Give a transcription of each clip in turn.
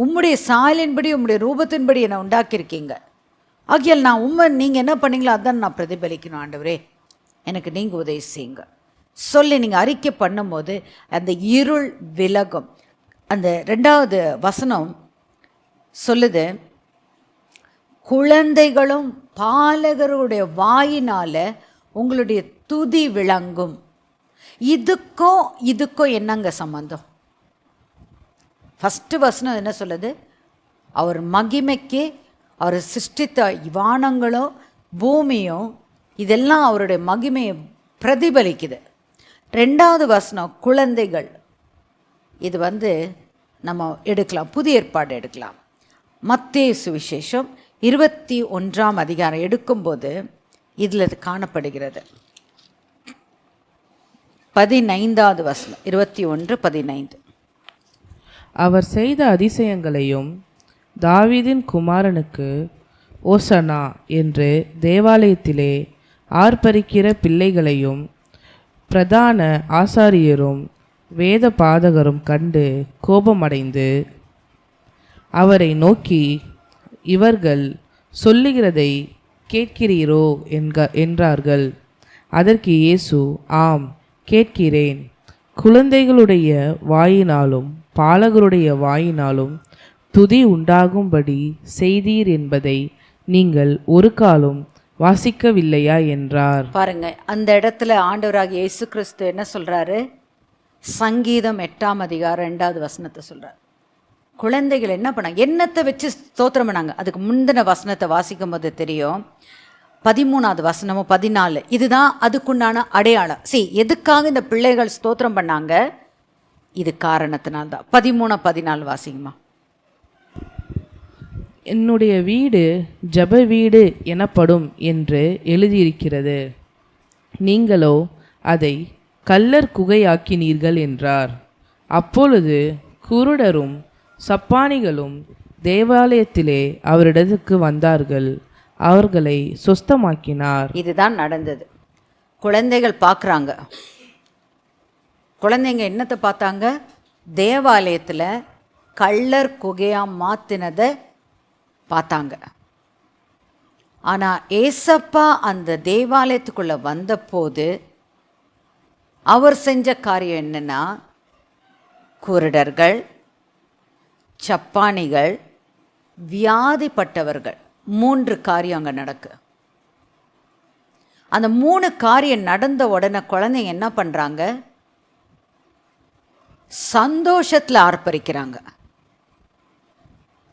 உம்முடைய சாயலின்படி உம்முடைய ரூபத்தின்படி என்னை உண்டாக்கியிருக்கீங்க. ஆகியால் நான் உண்மை நீங்கள் என்ன பண்ணீங்களோ அதான் நான் பிரதிபலிக்கணும் ஆண்டவரே. எனக்கு நீங்கள் உதவி செய்யுங்க. சொல்லி நீங்கள் அறிக்கை பண்ணும்போது அந்த இருள் விலகும். அந்த ரெண்டாவது வசனம் சொல்லுது குழந்தைகளும் பாலகருடைய வாயினால் உங்களுடைய துதி விளங்கும். இதுக்கும் இதுக்கும் என்னங்க சம்பந்தம்? ஃபஸ்ட்டு வசனம் என்ன சொல்லுது? அவர் மகிமைக்கு அவர் சிருஷ்டித்த வானங்களும் பூமியும் இதெல்லாம் அவருடைய மகிமையை பிரதிபலிக்குது. ரெண்டாவது வசனம் குழந்தைகள். இது வந்து நம்ம எடுக்கலாம் புதிய ஏற்பாடு எடுக்கலாம். மத்திய சுவிசேஷம் இருபத்தி ஒன்றாம் அதிகாரம் எடுக்கும்போது இதில் இது காணப்படுகிறது. பதினைந்தாவது வசனம் இருபத்தி ஒன்று பதினைந்து. அவர் செய்த அதிசயங்களையும் தாவீதின் குமாரனுக்கு ஓசனா என்று தேவாலயத்திலே ஆர்ப்பரிக்கிற பிள்ளைகளையும் பிரதான ஆசாரியரும் வேத பாதகரும் கண்டு கோபமடைந்து அவரை நோக்கி இவர்கள் சொல்லுகிறதை கேட்கிறீரோ என்க என்றார்கள். அதற்கு இயேசு ஆம் கேட்கிறேன். குழந்தைகளுடைய வாயினாலும் பாலகருடைய வாயினாலும் துதி உண்டாகும்படி செய்தீர் என்பதை நீங்கள் ஒரு காலம் வாசிக்கவில்லையா என்றார். பாருங்க அந்த இடத்துல ஆண்டவராகிய இயேசு கிறிஸ்து என்ன சொல்றாரு? சங்கீதம் எட்டாம் அதிகாரம் ரெண்டாவது வசனத்தை சொல்றாரு. குழந்தைகள் என்ன பண்ணாங்க? என்னத்தை வச்சு ஸ்தோத்திரம் பண்ணாங்க. அதுக்கு முந்தின வசனத்தை வாசிக்கும் போது தெரியும். பதிமூணாவது வசனமும் பதினாலு. இதுதான் அதுக்குண்டான அடையாளம். சி எதுக்காக இந்த பிள்ளைகள் ஸ்தோத்திரம் பண்ணாங்க? இது காரணத்தினால்தான். பதிமூணு பதினாலு வாசிங்கம்மா. என்னுடைய வீடு ஜெப வீடு எனப்படும் என்று எழுதியிருக்கிறது. நீங்களோ அதை கல்லர் குகையாக்கினீர்கள் என்றார். அப்பொழுது குருடரும் சப்பானிகளும் தேவாலயத்திலே அவரிடத்துக்கு வந்தார்கள். அவர்களை சொஸ்தமாக்கினார். இதுதான் நடந்தது. குழந்தைகள் பார்க்குறாங்க. குழந்தைங்க என்னத்தை பார்த்தாங்க? தேவாலயத்தில் கள்ளர் குகையாக மாற்றினதை பார்த்தாங்க. ஆனால் ஏசப்பா அந்த தேவாலயத்துக்குள்ளே வந்தபோது அவர் செஞ்ச காரியம் என்னென்னா குருடர்கள் சப்பானிகள் வியாதிப்பட்டவர்கள் மூன்று காரியம் அங்கே நடக்கு. அந்த மூணு காரியம் நடந்த உடனே குழந்தைங்க என்ன பண்ணுறாங்க சந்தோஷத்தில் ஆர்ப்பரிக்கிறாங்க.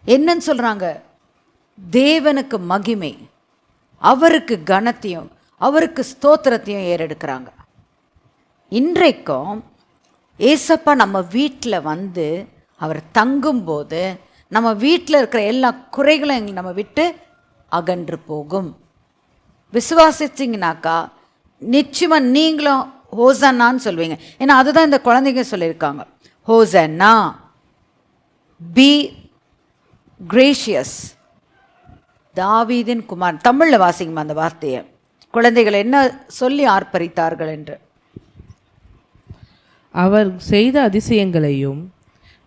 என்னன்னு சொல்கிறாங்க தேவனுக்கு மகிமை அவருக்கு கனத்தையும் அவருக்கு ஸ்தோத்திரத்தையும் ஏறெடுக்கிறாங்க. இன்றைக்கும் ஏசப்பா நம்ம வீட்டில் வந்து அவர் தங்கும்போது நம்ம வீட்டில் இருக்கிற எல்லா குறைகளும் நம்ம விட்டு அகன்று போகும். விசுவாசிச்சிங்கனாக்கா நிச்சயமாக நீங்களும் ஹோசன்னான்னு சொல்லுவீங்க. ஏன்னா அதுதான் இந்த குழந்தைங்க சொல்லியிருக்காங்க. ஹோசன்னா பி கிரேஷியஸ் தாவீதின் குமார் தமிழில் வாசிங்கம்மா அந்த வார்த்தையை? குழந்தைகள் என்ன சொல்லி ஆர்ப்பரித்தார்கள் என்று? அவர் செய்த அதிசயங்களையும்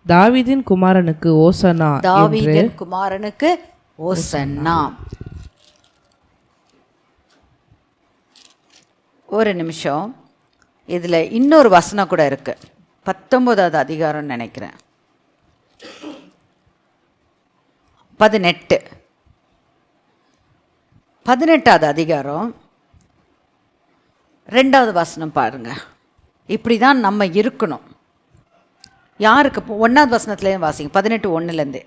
தாவீதின் குமாரனுக்கு ஓசனா தாவீதின் குமாரனுக்கு ஓசன்னா. ஒரு நிமிஷம். இதில் இன்னொரு வசனம் கூட இருக்குது பத்தொம்போதாவது அதிகாரம்னு நினைக்கிறேன். பதினெட்டு. பதினெட்டாவது அதிகாரம். ரெண்டாவது வசனம் பாருங்க. இப்படி தான் நம்ம இருக்கணும். யாருக்கு ஒன்றாவது வசனத்துலேயும் வாசிங்க. பதினெட்டு ஒன்றுலேருந்து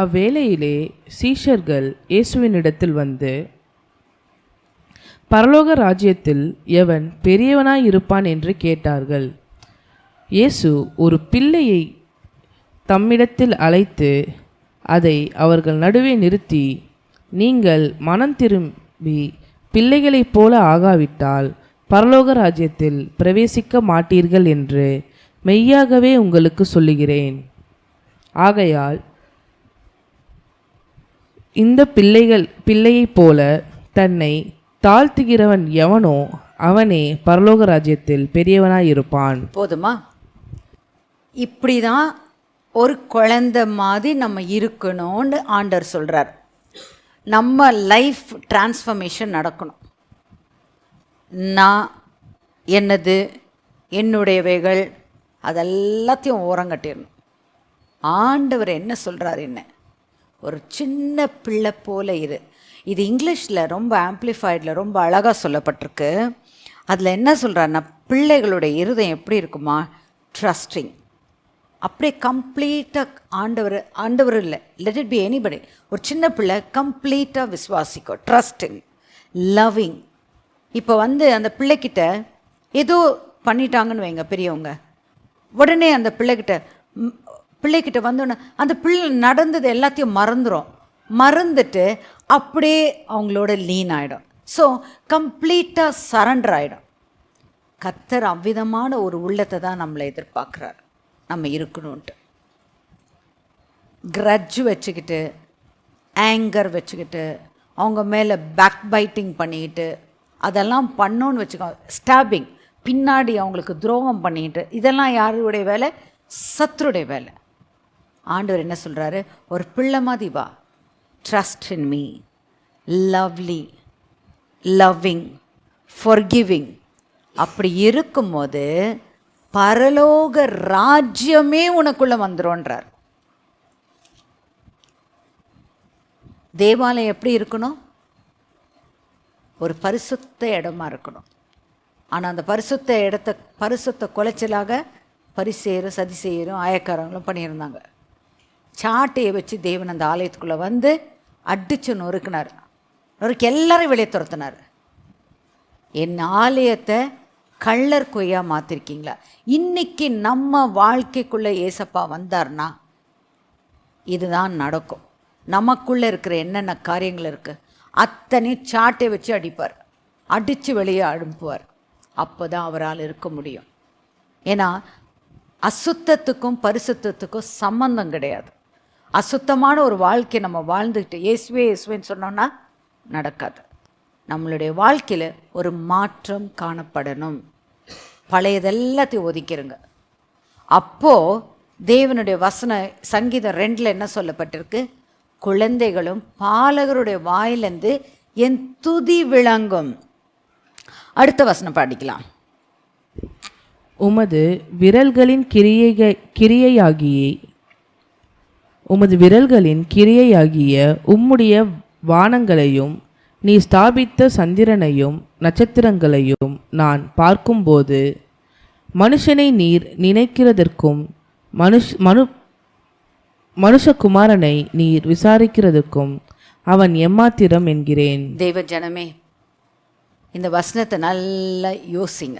அவ்வேளையிலே சீஷர்கள் இயேசுவினிடத்தில் வந்து பரலோக ராஜ்யத்தில் எவன் பெரியவனாய் இருப்பான் என்று கேட்டார்கள். இயேசு ஒரு பிள்ளையை தம்மிடத்தில் அழைத்து அதை அவர்கள் நடுவே நிறுத்தி நீங்கள் மனம் திரும்பி பிள்ளைகளைப் போல ஆகாவிட்டால் பரலோக ராஜ்யத்தில் பிரவேசிக்க மாட்டீர்கள் என்று மெய்யாகவே உங்களுக்கு சொல்லுகிறேன். ஆகையால் இந்த பிள்ளைகள் பிள்ளையைப் போல தன்னை தாழ்த்துகிறவன் எவனோ அவனே பரலோக ராஜ்யத்தில் பெரியவனாய் இருப்பான் போதுமா? இப்படி தான் ஒரு குழந்தை மாதிரி நம்ம இருக்கணும்னு ஆண்டவர் சொல்கிறார் நம்ம லைஃப் டிரான்ஸ்ஃபர்மேஷன் நடக்கணும். நான் என்னது என்னுடையவைகள் அதெல்லாத்தையும் ஓரங்கட்டிடணும் ஆண்டவர் என்ன சொல்கிறார் என்ன? ஒரு சின்ன பிள்ளை போல இரு. இது இங்கிலீஷில் ரொம்ப ஆம்ப்ளிஃபைடில் ரொம்ப அழகாக சொல்லப்பட்டிருக்கு. அதில் என்ன சொல்கிறாருன்னா பிள்ளைகளுடைய இருதயம் எப்படி இருக்குமா? ட்ரஸ்டிங் அப்படியே கம்ப்ளீட்டாக ஆண்டவர் ஆண்டவர் இல்லை. லெட் இட் பி எனிபடி ஒரு சின்ன பிள்ளை கம்ப்ளீட்டாக விசுவாசிக்கும். ட்ரஸ்டிங் லவ்விங் இப்போ வந்து அந்த பிள்ளைக்கிட்ட ஏதோ பண்ணிட்டாங்கன்னு வைங்க பெரியவங்க. உடனே அந்த பிள்ளைக்கிட்ட பிள்ளைக்கிட்ட வந்தோடனே அந்த பிள்ளை நடந்தது எல்லாத்தையும் மறந்துடும் மறந்துட்டு அப்படியே அவங்களோட லீன் ஆகிடும் ஸோ கம்ப்ளீட்டாக சரண்டர் ஆகிடும் கத்தர் அவ்விதமான ஒரு உள்ளத்தை தான் நம்மளை எதிர்பார்க்குறாரு. நம்ம இருக்கணும்ன்ட்டு. க்ரட்ஜ் வச்சுக்கிட்டு ஆங்கர் வச்சுக்கிட்டு அவங்க மேலே பேக் பைட்டிங் பண்ணிக்கிட்டு அதெல்லாம் பண்ணோன்னு வச்சுக்கோ ஸ்டாபிங் பின்னாடி அவங்களுக்கு துரோகம் பண்ணிக்கிட்டு இதெல்லாம் யாருடைய வேலை? சத்துருடைய வேலை. ஆண்டவர் என்ன சொல்கிறாரு ஒரு பிள்ளை மாதிரி வா. Trust in me lovely loving forgiving. அப்படி இருக்கும்போது பரலோக ராஜ்யமே உனக்குள்ளே வந்துடும்ன்றார் தேவாலயம் எப்படி இருக்கணும்? ஒரு பரிசுத்த இடமா இருக்கணும். ஆனால் அந்த பரிசுத்த இடத்த பரிசுத்த குலைச்சலாக பரிசேரும் சதிசேரும் ஆயக்காரங்களும் பண்ணியிருந்தாங்க. சாட்டையை வச்சு தேவன் அந்த ஆலயத்துக்குள்ளே வந்து அடிச்சு நொறுக்கினார். நொறுக்கி எல்லாரும் வெளியே துரத்துனார். என் ஆலயத்தை கள்ளர் கொய்யா மாற்றிருக்கீங்களா இன்னைக்கு நம்ம வாழ்க்கைக்குள்ளே ஏசப்பா வந்தார்னா இதுதான் நடக்கும். நமக்குள்ளே இருக்கிற என்னென்ன காரியங்கள் இருக்குது அத்தனையும் சாட்டை வச்சு அடிப்பார். அடித்து வெளியே அனுப்புவார். அப்போ தான் அவரால் இருக்க முடியும். ஏன்னா அசுத்தத்துக்கும் பரிசுத்தத்துக்கும் சம்மந்தம் கிடையாது. அசுத்தமான ஒரு வாழ்க்கை நம்ம வாழ்ந்துக்கிட்டு இயேசுவே இயேசுவேன்னு சொன்னோன்னா நடக்காது. நம்மளுடைய வாழ்க்கையில் ஒரு மாற்றம் காணப்படணும். பழையதெல்லாத்தையும் ஒதுக்கிருங்க. அப்போது தேவனுடைய வசன சங்கீதம் ரெண்டில் என்ன சொல்லப்பட்டிருக்கு? குழந்தைகளும் பாலகருடைய வாயிலிருந்து என் துதி விளங்கும். அடுத்த வசனம் படிக்கலாம். உமது விரல்களின் கிரியைக கிரியையாகியே உமது விரல்களின் கிரியையாகிய உம்முடைய வானங்களையும் நீ ஸ்தாபித்த சந்திரனையும் நட்சத்திரங்களையும் நான் பார்க்கும்போது மனுஷனை நீர் நினைக்கிறதற்கும் மனுஷ் மனு மனுஷகுமாரனை நீர் விசாரிக்கிறதுக்கும் அவன் எம்மாத்திரம் என்கிறேன். தெய்வ ஜனமே இந்த வசனத்தை நல்லா யோசிங்க.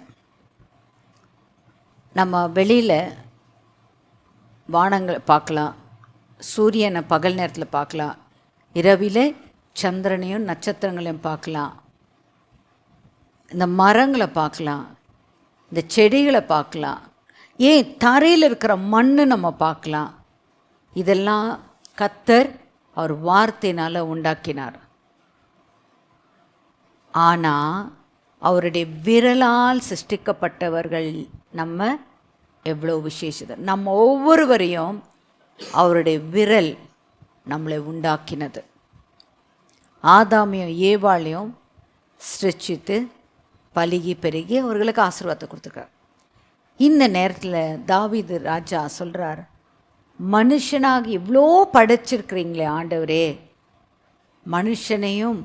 நம்ம வெளியில் வானங்களை பார்க்கலாம் சூரியனை பகல் நேரத்தில் பார்க்கலாம். இரவில் சந்திரனையும் நட்சத்திரங்களையும் பார்க்கலாம். இந்த மரங்களை பார்க்கலாம். இந்த செடிகளை பார்க்கலாம். ஏன் தரையில் இருக்கிற மண்ணு நம்ம பார்க்கலாம். இதெல்லாம் கத்தர் அவர் வார்த்தையினால் உண்டாக்கினார். ஆனால் அவருடைய விரலால் சிருஷ்டிக்கப்பட்டவர்கள் நம்ம எவ்வளோ விசேஷத்தை நம்ம ஒவ்வொருவரையும் அவருடைய விரல் நம்மளை உண்டாக்கினது. ஆதாமியும் ஏவாளையும் சிருஷ்டித்து பழுகி பெருகி அவர்களுக்கு ஆசீர்வாதத்தை கொடுத்துருக்கார். இந்த நேரத்தில் தாவீது ராஜா சொல்கிறார் மனுஷனாக இவ்வளோ படைச்சிருக்கிறீங்களே ஆண்டவரே. மனுஷனையும்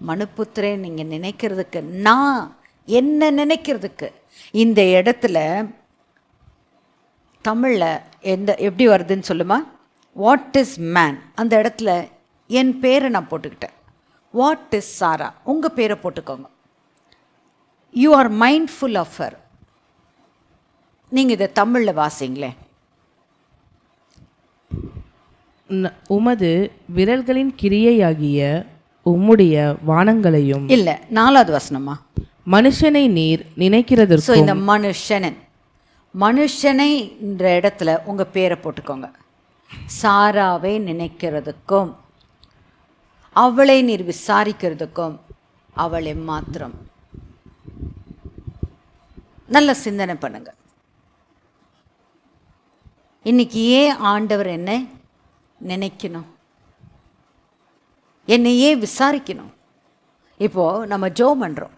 மனுப்புத்திரே நீங்கள் நினைக்கிறதுக்கு நான் என்ன நினைக்கிறதுக்கு இந்த இடத்துல தமிழில் எந்த எப்படி வருதுன்னு சொல்லுமா? வாட் இஸ் மேன் அந்த இடத்துல என் பேரை நான் போட்டுக்கிட்டேன். வாட் இஸ் சாரா உங்கள் பேரை போட்டுக்கோங்க. You are mindful of her நீங்கள் இதை தமிழில் வாசிங்களேன். உமது விரல்களின் கிரியையாகிய உம்முடைய வானங்களையும் இல்லை நாலாவது வசனமா? மனுஷனை நீர் ஸோ நினைக்கிறதற்கும் இந்த மனுஷனன். மனுஷனை என்ற இடத்துல உங்கள் பேரை போட்டுக்கோங்க. சாராவை நினைக்கிறதுக்கும் அவளை நீர் விசாரிக்கிறதுக்கும் அவளை மாத்திரம். நல்ல சிந்தனை பண்ணுங்க. இன்னைக்கு ஏன் ஆண்டவர் என்ன நினைக்கணும்? என்னையே விசாரிக்கணும்? இப்போது நம்ம ஜோ பண்ணுறோம்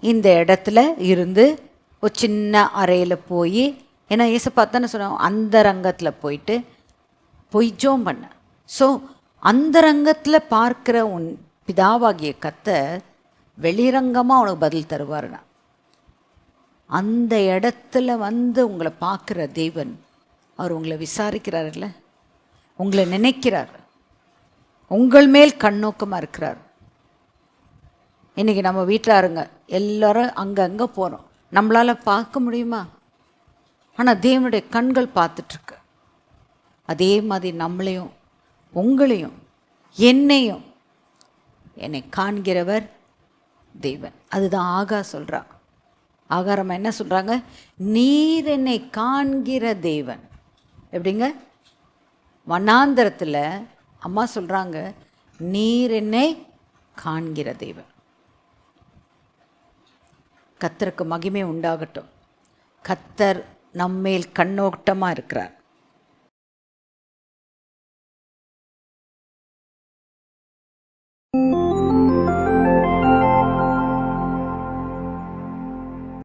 இந்த இடத்துல இருந்து ஒரு சின்ன அறையில் போய் ஏன்னா ஏசப்பா தானே சொன்னோம் அந்த ரங்கத்தில் போயிட்டு போய் ஜோம் பண்ண. ஸோ அந்த ரங்கத்தில் பார்க்குற உன் பிதாவாகிய கத்தை வெளிரங்கமாக உனக்கு பதில் தருவார்னா. அந்த இடத்துல வந்து உங்களை பார்க்குற தேவன் அவர் உங்களை விசாரிக்கிறார்ல உங்களை நினைக்கிறார். உங்கள் மேல் கண்ணோக்கமாக இருக்கிறார். இன்றைக்கி நம்ம வீட்டில் இருங்க எல்லோரும் அங்கங்கே போகிறோம் நம்மளால் பார்க்க முடியுமா? ஆனால் தேவனுடைய கண்கள் பார்த்துட்ருக்கு. அதே மாதிரி நம்மளையும் உங்களையும் என்னையும் என்னை காண்கிறவர் தேவன். அதுதான் ஆகா சொல்கிறா ஆகாரம் என்ன சொல்கிறாங்க நீர் என்னை காண்கிற தேவன். எப்படிங்க? வனாந்தரத்தில் அம்மா சொல்கிறாங்க நீர் என்னை காண்கிற தேவன். கத்தருக்கு மகிமை உண்டாகட்டும். கத்தர் நம்மேல் கண்ணோட்டமாக இருக்கிறார்.